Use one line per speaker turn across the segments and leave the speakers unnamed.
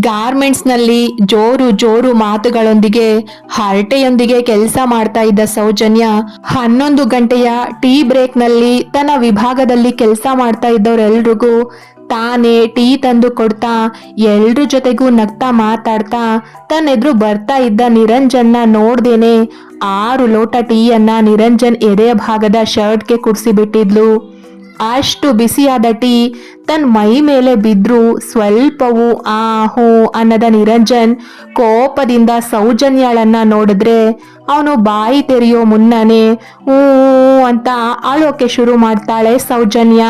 ಗಾರ್ಮೆಂಟ್ಸ್ನಲ್ಲಿ ಜೋರು ಜೋರು ಮಾತುಗಳೊಂದಿಗೆ, ಹರಟೆಯೊಂದಿಗೆ ಕೆಲಸ ಮಾಡ್ತಾ ಇದ್ದ ಸೌಜನ್ಯ, ಹನ್ನೊಂದು ಗಂಟೆಯ ಟೀ ಬ್ರೇಕ್ನಲ್ಲಿ ತನ್ನ ವಿಭಾಗದಲ್ಲಿ ಕೆಲಸ ಮಾಡ್ತಾ ಇದ್ದವರೆಲ್ರಿಗೂ ತಾನೇ ಟೀ ತಂದು ಕೊಡ್ತಾ, ಎಲ್ರ ಜೊತೆಗೂ ನಗ್ತಾ ಮಾತಾಡ್ತಾ ತನ್ನ ಎದುರು ಬರ್ತಾ ಇದ್ದ ನಿರಂಜನ್ನ ನೋಡ್ದೇನೆ ಆರು ಲೋಟ ಟೀಯನ್ನ ನಿರಂಜನ್ ಎದೆಯ ಭಾಗದ ಶರ್ಟ್ಗೆ ಕುಡಿಸಿಬಿಟ್ಟಿದ್ಲು. ಅಷ್ಟು ಬಿಸಿಯಾದ ಟೀ ತನ್ನ ಮೈ ಮೇಲೆ ಬಿದ್ರು ಸ್ವಲ್ಪವೂ ಆ ಹೂ ಅನ್ನದ ನಿರಂಜನ್ ಕೋಪದಿಂದ ಸೌಜನ್ಯಳನ್ನ ನೋಡಿದ್ರೆ ಅವನು ಬಾಯಿ ತೆರೆಯೋ ಮುನ್ನನೇ ಊ ಅಂತ ಆಳೋಕೆ ಶುರು ಮಾಡ್ತಾಳೆ ಸೌಜನ್ಯ.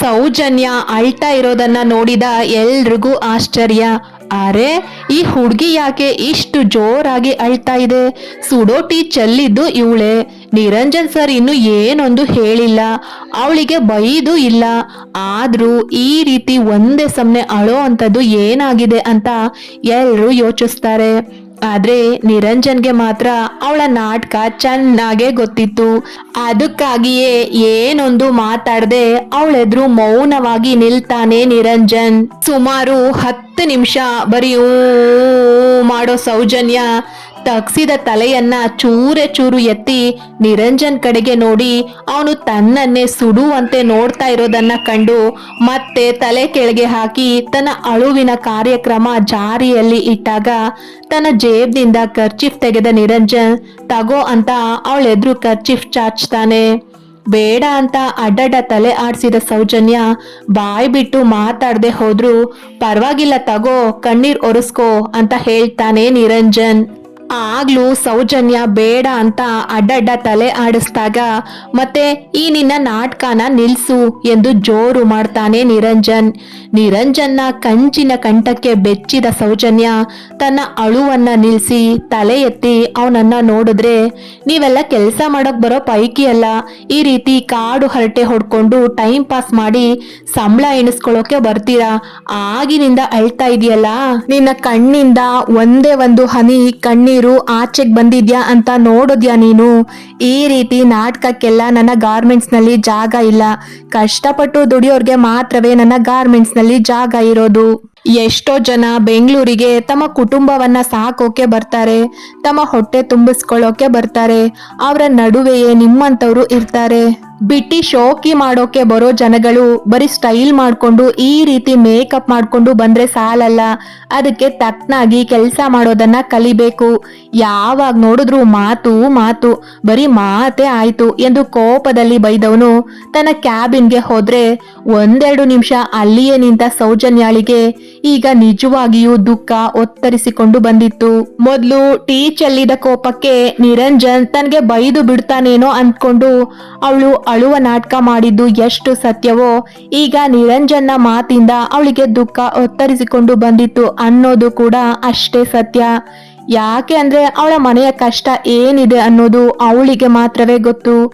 ಸೌಜನ್ಯ ಅಳ್ತಾ ಇರೋದನ್ನ ನೋಡಿದ ಎಲ್ರಿಗೂ ಆಶ್ಚರ್ಯ. ಅರೆ, ಈ ಹುಡುಗಿ ಯಾಕೆ ಇಷ್ಟು ಜೋರಾಗಿ ಅಳ್ತಾ ಇದೆ? ಸುಡೋಟಿ ಚೆಲ್ಲಿದ್ದು ಇವಳೆ. ನಿರಂಜನ್ ಸರ್ ಇನ್ನು ಏನೊಂದು ಹೇಳಿಲ್ಲ. ಅವಳಿಗೆ ಬೈದು ಇಲ್ಲ. ಆದ್ರೂ ಈ ರೀತಿ ಒಂದೇ ಸಮನೆ ಅಳೋ ಅಂಥದ್ದು ಏನಾಗಿದೆ ಅಂತ ಎಲ್ಲರೂ ಯೋಚಿಸ್ತಾರೆ. ಆದ್ರೆ ನಿರಂಜನ್ಗೆ ಮಾತ್ರ ಅವಳ ನಾಟಕ ಚೆನ್ನಾಗೇ ಗೊತ್ತಿತ್ತು. ಅದಕ್ಕಾಗಿಯೇ ಏನೊಂದು ಮಾತಾಡದೆ ಅವಳೆದ್ರು ಮೌನವಾಗಿ ನಿಲ್ತಾನೆ ನಿರಂಜನ್. ಸುಮಾರು ಹತ್ತು ನಿಮಿಷ ಬರೀ ಮಾಡೋ ಸೌಜನ್ಯ. ತಗ್ಸಿದ ತಲೆಯನ್ನ ಚೂರೆ ಚೂರು ಎತ್ತಿ ನಿರಂಜನ್ ಕಡೆಗೆ ನೋಡಿ ಅವನು ತನ್ನನ್ನೇ ಸುಡುವಂತೆ ನೋಡ್ತಾ ಇರೋದನ್ನ ಕಂಡು ಮತ್ತೆ ತಲೆ ಕೆಳಗೆ ಹಾಕಿ ತನ್ನ ಅಳುವಿನ ಕಾರ್ಯಕ್ರಮ ಜಾರಿಯಲ್ಲಿ ಇಟ್ಟಾಗ ತನ್ನ ಜೇಬ್ನಿಂದ ಕರ್ಚಿಫ್ ತೆಗೆದ ನಿರಂಜನ್, ತಗೋ ಅಂತ ಅವಳೆದ್ರು ಕರ್ಚಿಫ್ ಚಾಚ್ತಾನೆ ಬೇಡ ಅಂತ ಅಡ್ಡಡ್ಡ ತಲೆ ಆಡಿಸಿದ ಸೌಜನ್ಯ ಬಾಯ್ ಬಿಟ್ಟು ಮಾತಾಡದೆ ಹೋದ್ರು, ಪರವಾಗಿಲ್ಲ ತಗೋ, ಕಣ್ಣೀರ್ ಒರೆಸ್ಕೋ ಅಂತ ಹೇಳ್ತಾನೆ ನಿರಂಜನ್. ಆಗ್ಲೂ ಸೌಜನ್ಯ ಬೇಡ ಅಂತ ಅಡ್ಡಡ್ಡ ತಲೆ ಆಡಿಸ್ದಾಗ, ಮತ್ತೆ ಈ ನಿನ್ನ ನಾಟಕನ ನಿಲ್ಸು ಎಂದು ಜೋರು ಮಾಡ್ತಾನೆ ನಿರಂಜನ್. ನಿರಂಜನ್ನ ಕಂಚಿನ ಕಂಠಕ್ಕೆ ಬೆಚ್ಚಿದ ಸೌಜನ್ಯ ತನ್ನ ಅಳುವನ್ನ ನಿಲ್ಸಿ ತಲೆ ಎತ್ತಿ ಅವನನ್ನ ನೋಡಿದ್ರೆ, ನೀವೆಲ್ಲ ಕೆಲಸ ಮಾಡಕ್ ಬರೋ ಪೈಕಿ ಅಲ್ಲ, ಈ ರೀತಿ ಕಾಡು ಹರಟೆ ಹೊಡ್ಕೊಂಡು ಟೈಮ್ ಪಾಸ್ ಮಾಡಿ ಸಂಬಳ ಎಣಿಸ್ಕೊಳ್ಳೋಕೆ ಬರ್ತೀರಾ? ಆಗಿನಿಂದ ಅಳ್ತಾ ಇದೆಯಲ್ಲ? ನಿನ್ನ ಕಣ್ಣಿಂದ ಒಂದೇ ಒಂದು ಹನಿ ಕಣ್ಣೀರು ಆಚೆಗ್ ಬಂದಿದ್ಯಾ ಅಂತ ನೋಡಿದ್ಯಾ ನೀನು? ಈ ರೀತಿ ನಾಟಕಕ್ಕೆಲ್ಲ ನನ್ನ ಗಾರ್ಮೆಂಟ್ಸ್ನಲ್ಲಿ ಜಾಗ ಇಲ್ಲ. ಕಷ್ಟಪಟ್ಟು ದುಡಿಯೋರ್ಗೆ ಮಾತ್ರವೇ ನನ್ನ ಗಾರ್ಮೆಂಟ್ಸ್ನಲ್ಲಿ ಜಾಗ ಇರೋದು. ಎಷ್ಟೋ ಜನ ಬೆಂಗಳೂರಿಗೆ ತಮ್ಮ ಕುಟುಂಬವನ್ನ ಸಾಕೋಕೆ ಬರ್ತಾರೆ, ತಮ್ಮ ಹೊಟ್ಟೆ ತುಂಬಿಸ್ಕೊಳ್ಳೋಕೆ ಬರ್ತಾರೆ. ಅವರ ನಡುವೆಯೇ ನಿಮ್ಮಂತವ್ರು ಇರ್ತಾರೆ. ಬಿಟ್ಟಿ ಶೋಕಿ ಮಾಡೋಕೆ ಬರೋ ಜನಗಳು ಬರೀ ಸ್ಟೈಲ್ ಮಾಡ್ಕೊಂಡು ಈ ರೀತಿ ಮೇಕಪ್ ಮಾಡ್ಕೊಂಡು ಬಂದ್ರೆ ಸಾಲಲ್ಲ. ಅದಕ್ಕೆ ತಕ್ಕನಾಗಿ ಕೆಲಸ ಮಾಡೋದನ್ನ ಕಲಿಬೇಕು. ಯಾವಾಗ ನೋಡಿದ್ರು ಮಾತು ಮಾತು, ಬರೀ ಮಾತೇ ಆಯಿತು ಎಂದು ಕೋಪದಲ್ಲಿ ಬೈದವನು ತನ್ನ ಕ್ಯಾಬಿನ್ಗೆ ಹೋದ್ರೆ ಒಂದೆರಡು ನಿಮಿಷ ಅಲ್ಲಿಯೇ ನಿಂತ ಸೌಜನ್ಯಾಳಿಗೆ ಈಗ ನಿಜವಾಗಿಯೂ ದುಃಖ ಒತ್ತರಿಸಿಕೊಂಡು ಬಂದಿತ್ತು. ಮೊದಲು ಟೀ ಕೋಪಕ್ಕೆ ನಿರಂಜನ್ ತನಗೆ ಬೈದು ಬಿಡ್ತಾನೇನೋ ಅಂದ್ಕೊಂಡು ಅವಳು ಅಳುವ ನಾಟಕ ಮಾಡಿದ್ದು ಎಷ್ಟು ಸತ್ಯವೋ, ಈಗ ನಿರಂಜನ್ನ ಮಾತಿಂದ ಅವಳಿಗೆ ದುಃಖ ಒತ್ತರಿಸಿಕೊಂಡು ಬಂದಿತ್ತು. ಅನ್ನೋದು ಕೂಡ ಅಷ್ಟೇ ಸತ್ಯ. ಯಾಕೆ ಅಂದ್ರೆ ಅವಳ ಮನೆಯ ಕಷ್ಟ ಏನಿದೆ ಅನ್ನೋದು ಅವಳಿಗೆ ಮಾತ್ರವೇ ಗೊತ್ತು.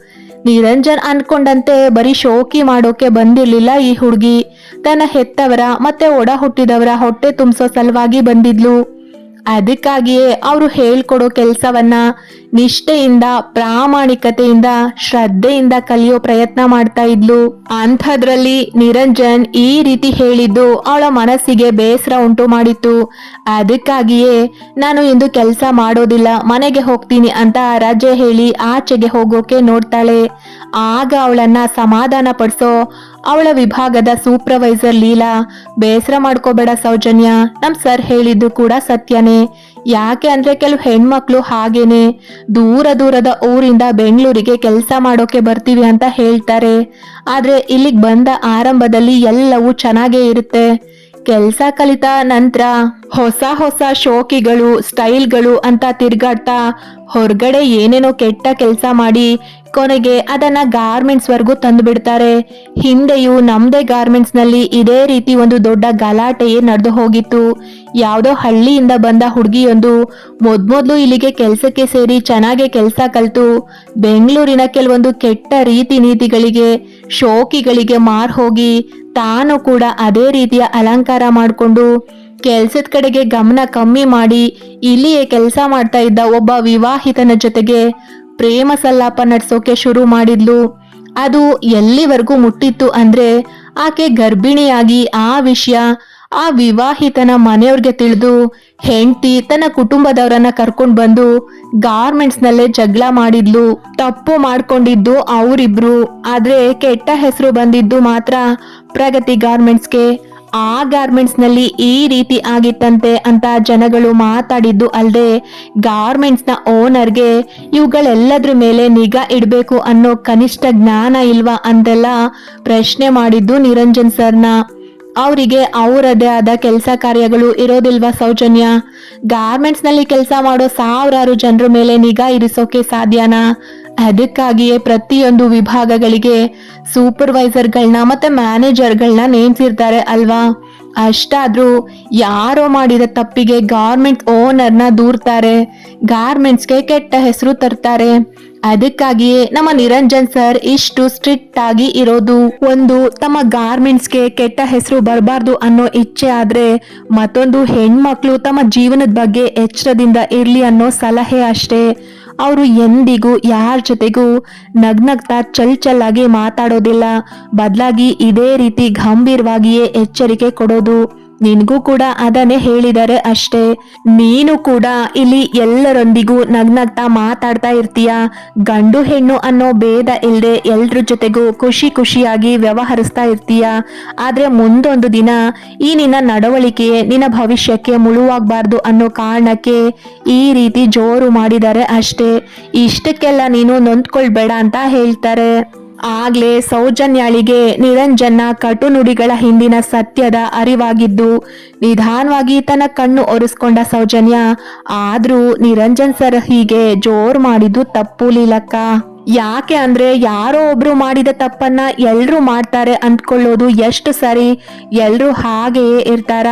ನಿರಂಜನ್ ಅನ್ಕೊಂಡಂತೆ ಬರೀ ಶೋಕಿ ಮಾಡೋಕೆ ಬಂದಿರ್ಲಿಲ್ಲ ಈ ಹುಡುಗಿ. ತನ್ನ ಹೆತ್ತವರ ಮತ್ತೆ ಒಡ ಹುಟ್ಟಿದವರ ಹೊಟ್ಟೆ ತುಂಬಿಸೋ ಸಲುವಾಗಿ ಬಂದಿದ್ಲು. ಅದಕ್ಕಾಗಿಯೇ ಅವರು ಹೇಳ್ಕೊಡೋ ಕೆಲಸವನ್ನ ನಿಷ್ಠೆಯಿಂದ, ಪ್ರಾಮಾಣಿಕತೆಯಿಂದ, ಶ್ರದ್ಧೆಯಿಂದ ಕಲಿಯೋ ಪ್ರಯತ್ನ ಮಾಡ್ತಾ ಇದ್ಲು. ಅಂಥದ್ರಲ್ಲಿ ನಿರಂಜನ್ ಈ ರೀತಿ ಹೇಳಿದ್ದು ಅವಳ ಮನಸ್ಸಿಗೆ ಬೇಸರ ಉಂಟು ಮಾಡಿತ್ತು. ಅದಕ್ಕಾಗಿಯೇ, ನಾನು ಇಂದು ಕೆಲಸ ಮಾಡೋದಿಲ್ಲ, ಮನೆಗೆ ಹೋಗ್ತೀನಿ ಅಂತ ರಜೆ ಹೇಳಿ ಆಚೆಗೆ ಹೋಗೋಕೆ ನೋಡ್ತಾಳೆ. ಆಗ ಅವಳನ್ನ ಸಮಾಧಾನ ಪಡಿಸೋ ಅವಳ ವಿಭಾಗದ ಸೂಪರ್ವೈಸರ್ ಲೀಲಾ, ಬೇಸರ ಮಾಡ್ಕೋಬೇಡ ಸೌಜನ್ಯ, ನಮ್ ಸರ್ ಹೇಳಿದ್ದು ಕೂಡ ಸತ್ಯನೇ. ಯಾಕೆ ಅಂದ್ರೆ ಕೆಲವು ಹೆಣ್ಮಕ್ಳು ಹಾಗೇನೆ. ದೂರ ದೂರದ ಊರಿಂದ ಬೆಂಗಳೂರಿಗೆ ಕೆಲಸ ಮಾಡೋಕೆ ಬರ್ತೀವಿ ಅಂತ ಹೇಳ್ತಾರೆ. ಆದ್ರೆ ಇಲ್ಲಿಗೆ ಬಂದ ಆರಂಭದಲ್ಲಿ ಎಲ್ಲವೂ ಚೆನ್ನಾಗೇ ಇರುತ್ತೆ. ಕೆಲಸ ಕಲಿತ ನಂತರ ಹೊಸ ಹೊಸ ಶೋಕಿಗಳು, ಸ್ಟೈಲ್ಗಳು ಅಂತ ತಿರ್ಗಾಡ್ತಾ ಹೊರಗಡೆ ಏನೇನೋ ಕೆಟ್ಟ ಕೆಲಸ ಮಾಡಿ ಕೊನೆಗೆ ಅದನ್ನ ಗಾರ್ಮೆಂಟ್ಸ್ ವರ್ಗೂ ತಂದು ಬಿಡ್ತಾರೆ. ಹಿಂದೆಯೂ ನಮ್ದೇ ಗಾರ್ಮೆಂಟ್ಸ್ನಲ್ಲಿ ಇದೇ ರೀತಿ ಒಂದು ದೊಡ್ಡ ಗಲಾಟೆಯೇ ನಡೆದು ಹೋಗಿತ್ತು. ಯಾವುದೋ ಹಳ್ಳಿಯಿಂದ ಬಂದ ಹುಡುಗಿಯೊಂದು ಮೊದ್ಮೊದ್ಲು ಇಲ್ಲಿಗೆ ಕೆಲಸಕ್ಕೆ ಸೇರಿ ಚೆನ್ನಾಗಿ ಕೆಲಸ ಕಲ್ತು. ಬೆಂಗಳೂರಿನ ಕೆಲವೊಂದು ಕೆಟ್ಟ ರೀತಿ ನೀತಿಗಳಿಗೆ, ಶೋಕಿಗಳಿಗೆ ಮಾರ್ ಹೋಗಿ. ತಾನು ಕೂಡ ಅದೇ ರೀತಿಯ ಅಲಂಕಾರ ಮಾಡಿಕೊಂಡು ಕೆಲ್ಸದ ಕಡೆಗೆ ಗಮನ ಕಮ್ಮಿ ಮಾಡಿ, ಇಲ್ಲಿಯೇ ಕೆಲಸ ಮಾಡ್ತಾ ಇದ್ದ ಒಬ್ಬ ವಿವಾಹಿತನ ಜೊತೆಗೆ ಪ್ರೇಮ ಸಲ್ಲಾಪ ನಡೆಸೋಕೆ ಶುರು ಮಾಡಿದ್ಲು. ಅದು ಎಲ್ಲಿವರೆಗೂ ಮುಟ್ಟಿತ್ತು ಅಂದ್ರೆ ಆಕೆ ಗರ್ಭಿಣಿಯಾಗಿ ಆ ವಿಷಯ ಆ ವಿವಾಹಿತನ ಮನೆಯವ್ರಿಗೆ ತಿಳಿದು ಹೆಂಡತಿ ತನ್ನ ಕುಟುಂಬದವರನ್ನ ಕರ್ಕೊಂಡು ಬಂದು ಗಾರ್ಮೆಂಟ್ಸ್ ನಲ್ಲೇ ಜಗಳ ಮಾಡಿದ್ಲು. ತಪ್ಪು ಮಾಡ್ಕೊಂಡಿದ್ದು ಅವರಿಬ್ರು. ಆದ್ರೆ ಕೆಟ್ಟ ಹೆಸರು ಬಂದಿದ್ದು ಮಾತ್ರ ಪ್ರಗತಿ ಗಾರ್ಮೆಂಟ್ಸ್ಗೆ. ಆ ಗಾರ್ಮೆಂಟ್ಸ್ನಲ್ಲಿ ಈ ರೀತಿ ಆಗಿತ್ತಂತೆ ಅಂತ ಜನಗಳು ಮಾತಾಡಿದ್ದು ಅಲ್ಲದೆ ಗಾರ್ಮೆಂಟ್ಸ್ನ ಓನರ್ಗೆ ಇವುಗಳೆಲ್ಲದ್ರ ಮೇಲೆ ನಿಗಾ ಇಡಬೇಕು ಅನ್ನೋ ಕನಿಷ್ಠ ಜ್ಞಾನ ಇಲ್ವಾ ಅಂತೆಲ್ಲ ಪ್ರಶ್ನೆ ಮಾಡಿದ್ದು ನಿರಂಜನ್ ಸರ್ನ. ಅವರಿಗೆ ಅವರದೇ ಆದ ಕೆಲಸ ಕಾರ್ಯಗಳು ಇರೋದಿಲ್ವಾ ಸೌಜನ್ಯ? ಗಾರ್ಮೆಂಟ್ಸ್ನಲ್ಲಿ ಕೆಲಸ ಮಾಡೋ ಸಾವಿರಾರು ಜನರ ಮೇಲೆ ನಿಗಾ ಇರಿಸೋಕೆ ಸಾಧ್ಯನಾ? ಅದಕ್ಕಾಗಿಯೇ ಪ್ರತಿಯೊಂದು ವಿಭಾಗಗಳಿಗೆ ಸೂಪರ್ವೈಸರ್ಗಳನ್ನ ಮತ್ತೆ ಮ್ಯಾನೇಜರ್ಗಳನ್ನ ನೇಮಿಸಿರ್ತಾರೆ ಅಲ್ವಾ? ಅಷ್ಟಾದ್ರೂ ಯಾರೋ ಮಾಡಿದ ತಪ್ಪಿಗೆ ಗಾರ್ಮೆಂಟ್ ಓನರ್ನ ದೂರ್ತಾರೆ ಗಾರ್ಮೆಂಟ್ಸ್ಗೆ ಕೆಟ್ಟ ಹೆಸರು ತರ್ತಾರೆ. ಅದಕ್ಕಾಗಿಯೇ ನಮ್ಮ ನಿರಂಜನ್ ಸರ್ ಇಷ್ಟು ಸ್ಟ್ರಿಕ್ಟ್ ಆಗಿ ಇರೋದು. ಒಂದು, ತಮ್ಮ ಗಾರ್ಮೆಂಟ್ಸ್ಗೆ ಕೆಟ್ಟ ಹೆಸರು ಬರಬಾರ್ದು ಅನ್ನೋ ಇಚ್ಛೆ ಆದ್ರೆ ಮತ್ತೊಂದು ಹೆಣ್ಮಕ್ಳು ತಮ್ಮ ಜೀವನದ ಬಗ್ಗೆ ಎಚ್ಚರದಿಂದ ಇರ್ಲಿ ಅನ್ನೋ ಸಲಹೆ ಅಷ್ಟೇ. ಅವರು ಎಂದಿಗೂ ಯಾರ ಜೊತೆಗೂ ನಗ್ನಗ್ತಾ ಚಲ್ ಚಲ್ಲಾಗಿ ಮಾತಾಡೋದಿಲ್ಲ. ಬದಲಾಗಿ ಇದೇ ರೀತಿ ಗಂಭೀರವಾಗಿಯೇ ಎಚ್ಚರಿಕೆ ಕೊಡೋದು. ನಿನ್ಗೂ ಕೂಡ ಅದನ್ನೇ ಹೇಳಿದ್ದಾರೆ ಅಷ್ಟೇ. ನೀನು ಕೂಡ ಇಲ್ಲಿ ಎಲ್ಲರೊಂದಿಗೂ ನಗ್ನಗ್ತಾ ಮಾತಾಡ್ತಾ ಇರ್ತೀಯ. ಗಂಡು ಹೆಣ್ಣು ಅನ್ನೋ ಭೇದ ಇಲ್ಲದೆ ಎಲ್ರ ಜೊತೆಗೂ ಖುಷಿ ಖುಷಿಯಾಗಿ ವ್ಯವಹರಿಸ್ತಾ ಇರ್ತೀಯ. ಆದ್ರೆ ಮುಂದೊಂದು ದಿನ ಈ ನಿನ್ನ ನಡವಳಿಕೆ ನಿನ್ನ ಭವಿಷ್ಯಕ್ಕೆ ಮುಳುವಾಗಬಾರ್ದು ಅನ್ನೋ ಕಾರಣಕ್ಕೆ ಈ ರೀತಿ ಜೋರು ಮಾಡಿದ್ದಾರೆ ಅಷ್ಟೇ. ಇಷ್ಟಕ್ಕೆಲ್ಲ ನೀನು ನೊಂದ್ಕೊಳ್ಬೇಡ ಅಂತ ಹೇಳ್ತಾರೆ. ಆಗ್ಲೇ ಸೌಜನ್ಯಾಳಿಗೆ ನಿರಂಜನ್ನ ಕಟು ನುಡಿಗಳ ಹಿಂದಿನ ಸತ್ಯದ ಅರಿವಾಗಿದ್ದು, ನಿಧಾನವಾಗಿ ತನ್ನ ಕಣ್ಣು ಒರೆಸ್ಕೊಂಡ ಸೌಜನ್ಯ, ಆದ್ರೂ ನಿರಂಜನ್ ಸರ್ ಹೀಗೆ ಜೋರ್ ಮಾಡಿದ್ದು ತಪ್ಪು ಲೀಲಕ್ಕ. ಯಾಕೆ ಅಂದ್ರೆ ಯಾರೋ ಒಬ್ರು ಮಾಡಿದ ತಪ್ಪನ್ನ ಎಲ್ರು ಮಾಡ್ತಾರೆ ಅಂದ್ಕೊಳ್ಳೋದು ಎಷ್ಟು ಸರಿ? ಎಲ್ರು ಹಾಗೆಯೇ ಇರ್ತಾರ?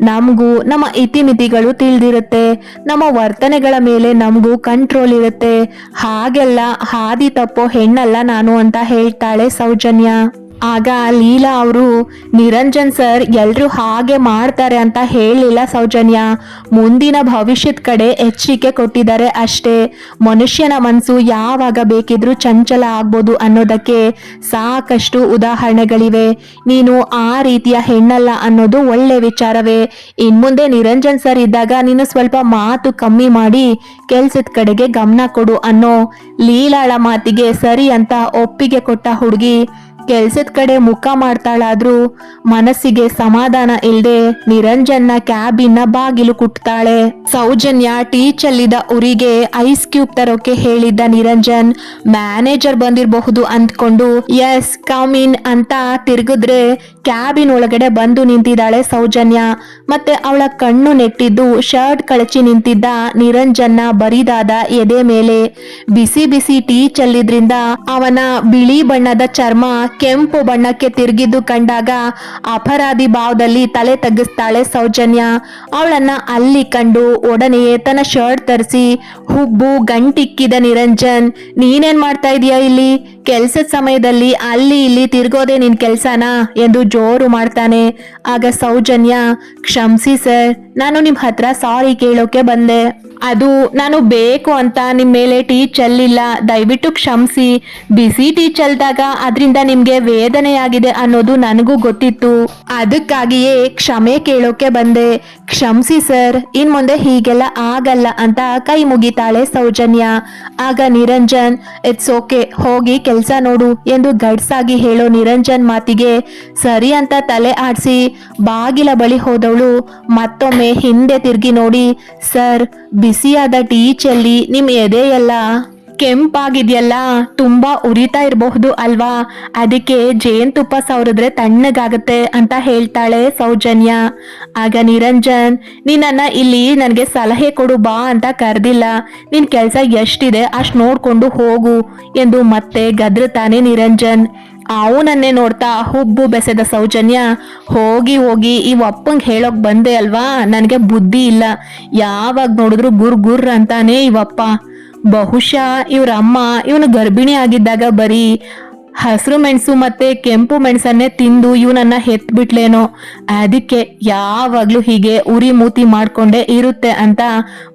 ನಮಗೂ, ನಮ್ಮ ಇತಿಮಿತಿಗಳು ತಿಳಿದಿರುತ್ತೆ. ನಮ್ಮ ವರ್ತನೆಗಳ ಮೇಲೆ ನಮಗೂ ಕಂಟ್ರೋಲ್ ಇರುತ್ತೆ. ಹಾಗೆಲ್ಲ ಹಾದಿ ತಪ್ಪೋ ಹೆಣ್ಣಲ್ಲ ನಾನು ಅಂತ ಹೇಳ್ತಾಳೆ ಸೌಜನ್ಯ. ಆಗ ಲೀಲಾ ಅವರು, ನಿರಂಜನ್ ಸರ್ ಎಲ್ಲರೂ ಹಾಗೆ ಮಾಡ್ತಾರೆ ಅಂತ ಹೇಳಲಿಲ್ಲ ಸೌಜನ್ಯ. ಮುಂದಿನ ಭವಿಷ್ಯದ ಕಡೆ ಎಚ್ಚರಿಕೆ ಕೊಟ್ಟಿದ್ದಾರೆ ಅಷ್ಟೇ. ಮನುಷ್ಯನ ಮನಸ್ಸು ಯಾವಾಗ ಬೇಕಿದ್ರೂ ಚಂಚಲ ಆಗ್ಬೋದು ಅನ್ನೋದಕ್ಕೆ ಸಾಕಷ್ಟು ಉದಾಹರಣೆಗಳಿವೆ. ನೀನು ಆ ರೀತಿಯ ಹೆಣ್ಣಲ್ಲ ಅನ್ನೋದು ಒಳ್ಳೆ ವಿಚಾರವೇ. ಇನ್ಮುಂದೆ ನಿರಂಜನ್ ಸರ್ ಇದ್ದಾಗ ನೀನು ಸ್ವಲ್ಪ ಮಾತು ಕಮ್ಮಿ ಮಾಡಿ ಕೆಲ್ಸದ ಕಡೆಗೆ ಗಮನ ಕೊಡು ಅನ್ನೋ ಲೀಲಾಳ ಮಾತಿಗೆ ಸರಿ ಅಂತ ಒಪ್ಪಿಗೆ ಕೊಟ್ಟ ಹುಡುಗಿ. ಕೆಲ್ಸದ ಕಡೆ ಮುಖ ಮಾಡ್ತಾಳಾದ್ರೂ ಮನಸ್ಸಿಗೆ ಸಮಾಧಾನ ಇಲ್ಲದೆ ನಿರಂಜನ್ನ ಕ್ಯಾಬಿನ ಬಾಗಿಲು ಕುಟ್ತಾಳೆ. ಸೌಜನ್ಯ ಟೀ ಚೆಲ್ಲಿದ ಉರಿಗೆ ಐಸ್ ಕ್ಯೂಬ್ ತರೋಕೆ ಹೇಳಿದ್ದ ನಿರಂಜನ್, ಮ್ಯಾನೇಜರ್ ಬಂದಿರಬಹುದು ಅಂದ್ಕೊಂಡು, ಎಸ್, ಕಮ್ ಇನ್ ಅಂತ ತಿರುಗಿದ್ರೆ ಕ್ಯಾಬಿನ್ ಒಳಗಡೆ ಬಂದು ನಿಂತಿದ್ದಾಳೆ ಸೌಜನ್ಯ. ಮತ್ತೆ ಅವಳ ಕಣ್ಣು ನೆಟ್ಟಿದ್ದು ಶರ್ಟ್ ಕಳಚಿ ನಿಂತಿದ್ದ ನಿರಂಜನ್ನ ಬರಿದಾದ ಎದೆ ಮೇಲೆ. ಬಿಸಿ ಬಿಸಿ ಟೀ ಚೆಲ್ಲಿದ್ರಿಂದ ಅವನ ಬಿಳಿ ಬಣ್ಣದ ಚರ್ಮ ಕೆಂಪು ಬಣ್ಣಕ್ಕೆ ತಿರುಗಿದ್ದು ಕಂಡಾಗ ಅಪರಾಧಿ ಭಾವದಲ್ಲಿ ತಲೆ ತಗ್ಗಿಸ್ತಾಳೆ ಸೌಜನ್ಯ. ಅವಳನ್ನ ಅಲ್ಲಿ ಕಂಡು ಒಡನೆಯೇ ತನ್ನ ಶರ್ಟ್ ತರಿಸಿ ಹುಬ್ಬು ಗಂಟಿಕ್ಕಿದ ನಿರಂಜನ್, ನೀನೇನ್ ಮಾಡ್ತಾ ಇದೀಯಾ ಇಲ್ಲಿ? ಕೆಲ್ಸದ ಸಮಯದಲ್ಲಿ ಅಲ್ಲಿ ಇಲ್ಲಿ ತಿರ್ಗೋದೆ ನಿನ್ ಕೆಲ್ಸನಾ? ಎಂದು ಜೋರು ಮಾಡ್ತಾನೆ. ಆಗ ಸೌಜನ್ಯ, ಕ್ಷಮಿಸಿ ಸರ್, ನಾನು ನಿಮ್ ಹತ್ರ ಸಾರಿ ಕೇಳೋಕೆ ಬಂದೆ. ಅದು ನಾನು ಬೇಕು ಅಂತ ನಿಮ್ಮ ಮೇಲೆ ಟೀ ಚೆಲ್ಲಿಲ್ಲ ದಯವಿಟ್ಟು ಕ್ಷಮಿಸಿ. ಬಿಸಿ ಟೀ ಚೆಲ್ದಾಗ ಅದರಿಂದ ನಿಮ್ಗೆ ವೇದನೆಯಾಗಿದೆ ಅನ್ನೋದು ನನಗೂ ಗೊತ್ತಿತ್ತು. ಅದಕ್ಕಾಗಿಯೇ ಕ್ಷಮೆ ಕೇಳೋಕೆ ಬಂದೆ. ಕ್ಷಮಿಸಿ ಸರ್, ಇನ್ ಮುಂದೆ ಹೀಗೆಲ್ಲ ಆಗಲ್ಲ ಅಂತ ಕೈ ಮುಗಿತಾಳೆ ಸೌಜನ್ಯ. ಆಗ ನಿರಂಜನ್ ಇಟ್ಸ್ ಓಕೆ ಹೋಗಿ ಕೆಲಸ ನೋಡು ಎಂದು ಗಡ್ಸಾಗಿ ಹೇಳೋ ನಿರಂಜನ್ ಮಾತಿಗೆ ಸರಿ ಅಂತ ತಲೆ ಆಡಿಸಿ ಬಾಗಿಲ ಬಳಿ ಹೋದವಳು ಮತ್ತೊಮ್ಮೆ ಹಿಂದೆ ತಿರುಗಿ ನೋಡಿ, ಸರ್ ಬಿಸಿಯಾದ ಟೀ ಚೆಲ್ಲಿ ನಿಮ್ ಎದೆ ಎಲ್ಲ ಕೆಂಪಾಗಿದೆಯಲ್ಲ, ತುಂಬಾ ಉರಿತಾ ಇರಬಹುದು ಅಲ್ವಾ? ಅದಕ್ಕೆ ಜೇನುತುಪ್ಪ ಸವರಿದ್ರೆ ತಣ್ಣಗಾಗತ್ತೆ ಅಂತ ಹೇಳ್ತಾಳೆ ಸೌಜನ್ಯ. ಆಗ ನಿರಂಜನ್ ನೀನನ್ನ ಇಲ್ಲಿ ನನಗೆ ಸಲಹೆ ಕೊಡು ಬಾ ಅಂತ ಕರೆದಿಲ್ಲ. ನಿನ್ ಕೆಲಸ ಎಷ್ಟಿದೆ ಅಷ್ಟು ನೋಡ್ಕೊಂಡು ಹೋಗು ಎಂದು ಮತ್ತೆ ಗದ್ರತಾನೆ ನಿರಂಜನ್. ಅವನನ್ನೇ ನೋಡ್ತಾ ಹುಬ್ಬು ಬೆಸೆದ ಸೌಜನ್ಯ, ಹೋಗಿ ಹೋಗಿ ಈ ಅಪ್ಪಂಗೆ ಹೇಳೋಕ್ ಬಂದೆ ಅಲ್ವಾ? ನನಗೆ ಬುದ್ಧಿ ಇಲ್ಲ. ಯಾವಾಗ ನೋಡಿದ್ರು ಗುರ್ ಗುರ್ ಅಂತಾನೆ ಇವಪ್ಪ. ಬಹುಶಃ ಇವ್ರ ಅಮ್ಮ ಇವನು ಗರ್ಭಿಣಿ ಆಗಿದ್ದಾಗ ಬರೀ ಹಸಿರು ಮೆಣಸು ಮತ್ತೆ ಕೆಂಪು ಮೆಣಸನ್ನೇ ತಿಂದು ಇವನನ್ನ ಹೆತ್ಬಿಟ್ಲೇನೋ. ಅದಕ್ಕೆ ಯಾವಾಗ್ಲೂ ಹೀಗೆ ಉರಿ ಮೂತಿ ಮಾಡ್ಕೊಂಡೇ ಇರುತ್ತೆ ಅಂತ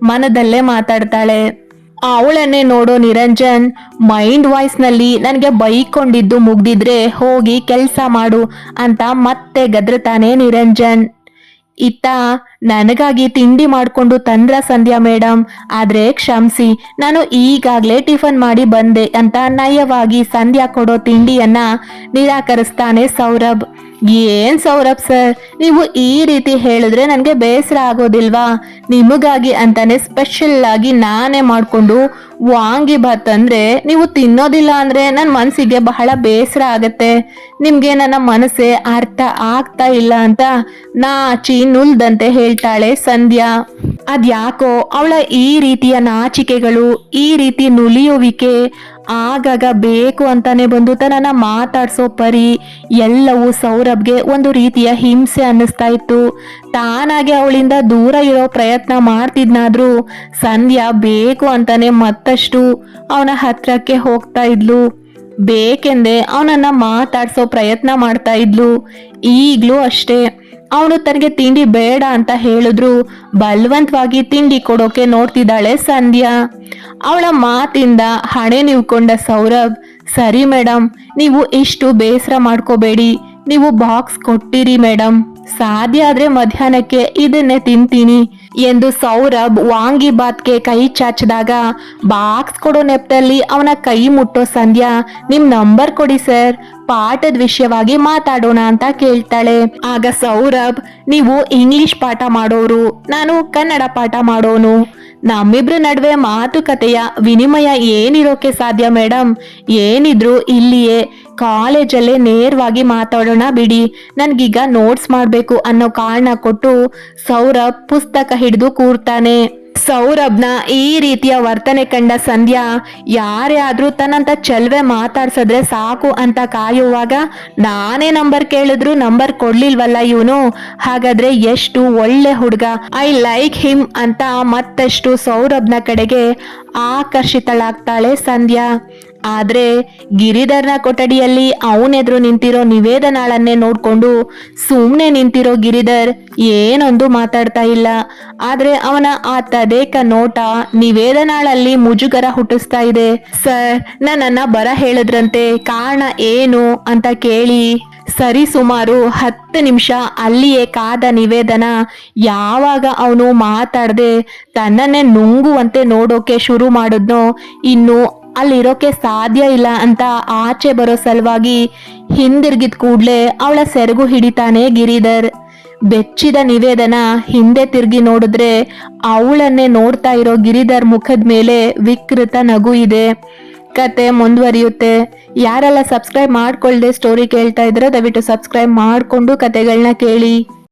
ಮನದಲ್ಲೇ ಮಾತಾಡ್ತಾಳೆ. ಅವಳನ್ನೇ ನೋಡೋ ನಿರಂಜನ್ ಮೈಂಡ್ ವಾಯ್ಸ್ನಲ್ಲಿ ನನಗೆ ಬೈಕೊಂಡಿದ್ದು ಮುಗ್ದಿದ್ರೆ ಹೋಗಿ ಕೆಲಸ ಮಾಡು ಅಂತ ಮತ್ತೆ ಗದ್ರತಾನೆ ನಿರಂಜನ್. ಇತ್ತ ನನಗಾಗಿ ತಿಂಡಿ ಮಾಡಿಕೊಂಡು ತಂದ್ರ ಸಂಧ್ಯಾ ಮೇಡಮ್ ಆದರೆ ಕ್ಷಮಿಸಿ, ನಾನು ಈಗಾಗ್ಲೇ ಟಿಫನ್ ಮಾಡಿ ಬಂದೆ ಅಂತ ನಯವಾಗಿ ಸಂಧ್ಯಾ ಕೊಡೋ ತಿಂಡಿಯನ್ನ ನಿರಾಕರಿಸ್ತಾನೆ ಸೌರಭ್. ಏನ್ ಸೌರಭ್ ಸರ್? ನೀವು ಈ ರೀತಿ ಹೇಳಿದ್ರೆ ನನಗೆ ಬೇಸರ ಆಗೋದಿಲ್ವಾ? ನಿಮಗಾಗಿ ಅಂತಾನೆ ಸ್ಪೆಷಲ್ ಆಗಿ ನಾನೇ ಮಾಡ್ಕೊಂಡು ವಾಂಗಿ ಭಾತ್ ಅಂದ್ರೆ ನೀವು ತಿನ್ನೋದಿಲ್ಲ ಅಂದ್ರೆ ನನ್ನ ಮನಸ್ಸಿಗೆ ಬಹಳ ಬೇಸರ ಆಗತ್ತೆ. ನಿಮಗೆ ನನ್ನ ಮನಸ್ಸೇ ಅರ್ಥ ಆಗ್ತಾ ಇಲ್ಲ ಅಂತ ನಾಚಿ ನುಲ್ದಂತೆ ಹೇಳ್ತಾಳೆ ಸಂಧ್ಯಾ. ಅದ್ಯಾಕೋ ಅವಳ ಈ ರೀತಿಯ ನಾಚಿಕೆಗಳು, ಈ ರೀತಿ ನುಲಿಯುವಿಕೆ ಆಗಾಗ ಬೇಕು ಅಂತಾನೆ ಬಂದು ತನ್ನ ಮಾತಾಡ್ಸೋ ಪರಿ ಎಲ್ಲವೂ ಸೌರಭ್ಗೆ ಒಂದು ರೀತಿಯ ಹಿಂಸೆ ಅನ್ನಿಸ್ತಾ ಇತ್ತು. ತಾನಾಗೆ ಅವಳಿಂದ ದೂರ ಇರೋ ಪ್ರಯತ್ನ ಮಾಡ್ತಿದ್ನಾದ್ರೂ ಸಂಧ್ಯಾ ಬೇಕು ಅಂತಾನೆ ಮತ್ತಷ್ಟು ಅವನ ಹತ್ರಕ್ಕೆ ಹೋಗ್ತಾ ಇದ್ಲು. ಬೇಕೆಂದೇ ಅವನನ್ನ ಮಾತಾಡ್ಸೋ ಪ್ರಯತ್ನ ಮಾಡ್ತಾ ಇದ್ಲು. ಈಗಲೂ ಅಷ್ಟೇ. ಅವನು ತನಗೆ ತಿಂಡಿ ಬೇಡ ಅಂತ ಹೇಳಿದ್ರು. ಬಲವಂತವಾಗಿ ತಿಂಡಿ ಕೊಡೋಕೆ ನೋಡ್ತಿದ್ದಾಳೆ ಸಂಧ್ಯಾ. ಅವಳ ಮಾತಿಂದ ಹಣೆ ನೀವ್ಕೊಂಡ ಸೌರಭ್, ಸರಿ ಮೇಡಮ್ ನೀವು ಇಷ್ಟು ಬೇಸರ ಮಾಡ್ಕೋಬೇಡಿ, ನೀವು ಬಾಕ್ಸ್ ಕೊಟ್ಟಿರಿ ಮೇಡಮ್ ಸಾಧ್ಯ ಆದ್ರೆ ಮಧ್ಯಾಹ್ನಕ್ಕೆ ಇದನ್ನೇ ತಿಂತೀನಿ. ಎಂದು ಸೌರಭ್ ವಾಂಗಿ ಬಾತ್ಗೆ ಕೈ ಚಾಚಿದಾಗ, ಬಾಕ್ಸ್ ಕೊಡೋ ನೆಪದಲ್ಲಿ ಅವನ ಕೈ ಮುಟ್ಟೋ ಸಂಧ್ಯಾ, ನಿಮ್ ನಂಬರ್ ಕೊಡಿ ಸರ್, ಪಾಠದ ವಿಷಯವಾಗಿ ಮಾತಾಡೋಣ ಅಂತ ಕೇಳ್ತಾಳೆ. ಆಗ ಸೌರಭ್, ನೀವು ಇಂಗ್ಲಿಷ್ ಪಾಠ ಮಾಡೋರು, ನಾನು ಕನ್ನಡ ಪಾಠ ಮಾಡೋನು. ನಮ್ಮಿಬ್ರ ನಡುವೆ ಮಾತುಕತೆಯ ವಿನಿಮಯ ಏನಿರೋಕೆ ಸಾಧ್ಯ ಮೇಡಮ್ ಏನಿದ್ರು ಇಲ್ಲಿಯೇ ಕಾಲೇಜಲ್ಲೇ ನೇರವಾಗಿ ಮಾತಾಡೋಣ ಬಿಡಿ. ನನಗೀಗ ನೋಟ್ಸ್ ಮಾಡಬೇಕು ಅನ್ನೋ ಕಾರಣ ಕೊಟ್ಟು ಸೌರಭ್ ಪುಸ್ತಕ ಹಿಡಿದು ಕೂರ್ತಾನೆ. ಸೌರಭ್ನ ಈ ರೀತಿಯ ವರ್ತನೆ ಕಂಡ ಸಂಧ್ಯಾ, ಯಾರೇ ಆದ್ರೂ ತನ್ನಂತ ಚೆಲ್ವೆ ಮಾತಾಡ್ಸಿದ್ರೆ ಸಾಕು ಅಂತ ಕಾಯುವಾಗ, ನಾನೇ ನಂಬರ್ ಕೇಳಿದ್ರು ನಂಬರ್ ಕೊಡ್ಲಿಲ್ವಲ್ಲ ಇವನು? ಹಾಗಾದ್ರೆ ಎಷ್ಟು ಒಳ್ಳೆ ಹುಡುಗ. ಐ ಲೈಕ್ ಹಿಮ್ ಅಂತ ಮತ್ತಷ್ಟು ಸೌರಭ್ನ ಕಡೆಗೆ ಆಕರ್ಷಿತಳಾಗ್ತಾಳೆ ಸಂಧ್ಯಾ. ಆದ್ರೆ ಗಿರಿಧರ್ನ ಕೊಠಡಿಯಲ್ಲಿ ಅವನೆದುರು ನಿಂತಿರೋ ನಿವೇದನಾಳನ್ನೇ ನೋಡ್ಕೊಂಡು ಸುಮ್ಮನೆ ನಿಂತಿರೋ ಗಿರಿಧರ್ ಏನೊಂದು ಮಾತಾಡ್ತಾ ಇಲ್ಲ. ಆದ್ರೆ ಅವನ ಆ ತದೇಕ ನೋಟ ನಿವೇದನಾಳಲ್ಲಿ ಮುಜುಗರ ಹುಟ್ಟಿಸ್ತಾ ಇದೆ. ಸರ್, ನನ್ನನ್ನ ಬರ ಹೇಳಿದ್ರಂತೆ, ಕಾರಣ ಏನು? ಅಂತ ಕೇಳಿ ಸರಿ ಸುಮಾರು ಹತ್ತು ನಿಮಿಷ ಅಲ್ಲಿಯೇ ಕಾದ ನಿವೇದನ ಯಾವಾಗ ಅವನು ಮಾತಾಡದೆ ತನ್ನನ್ನೇ ನುಂಗುವಂತೆ ನೋಡೋಕೆ ಶುರು ಮಾಡಿದ್ನೋ, ಇನ್ನು ಅಲ್ಲಿರೋಕೆ ಸಾಧ್ಯ ಇಲ್ಲ ಅಂತ ಆಚೆ ಬರೋ ಸಲುವಾಗಿ ಹಿಂದಿರುಗಿದ ಕೂಡ್ಲೆ ಅವಳ ಸೆರಗು ಹಿಡಿತಾನೆ ಗಿರಿಧರ್. ಬೆಚ್ಚಿದ ನಿವೇದನ ಹಿಂದೆ ತಿರುಗಿ ನೋಡಿದ್ರೆ ಅವಳನ್ನೇ ನೋಡ್ತಾ ಇರೋ ಗಿರಿಧರ್ ಮುಖದ ಮೇಲೆ ವಿಕೃತ ನಗು ಇದೆ. ಕತೆ ಮುಂದುವರಿಯುತ್ತೆ. ಯಾರೆಲ್ಲ ಸಬ್ಸ್ಕ್ರೈಬ್ ಮಾಡ್ಕೊಳ್ದೆ ಸ್ಟೋರಿ ಕೇಳ್ತಾ ಇದ್ರೆ ದಯವಿಟ್ಟು ಸಬ್ಸ್ಕ್ರೈಬ್ ಮಾಡಿಕೊಂಡು ಕತೆಗಳನ್ನ ಕೇಳಿ.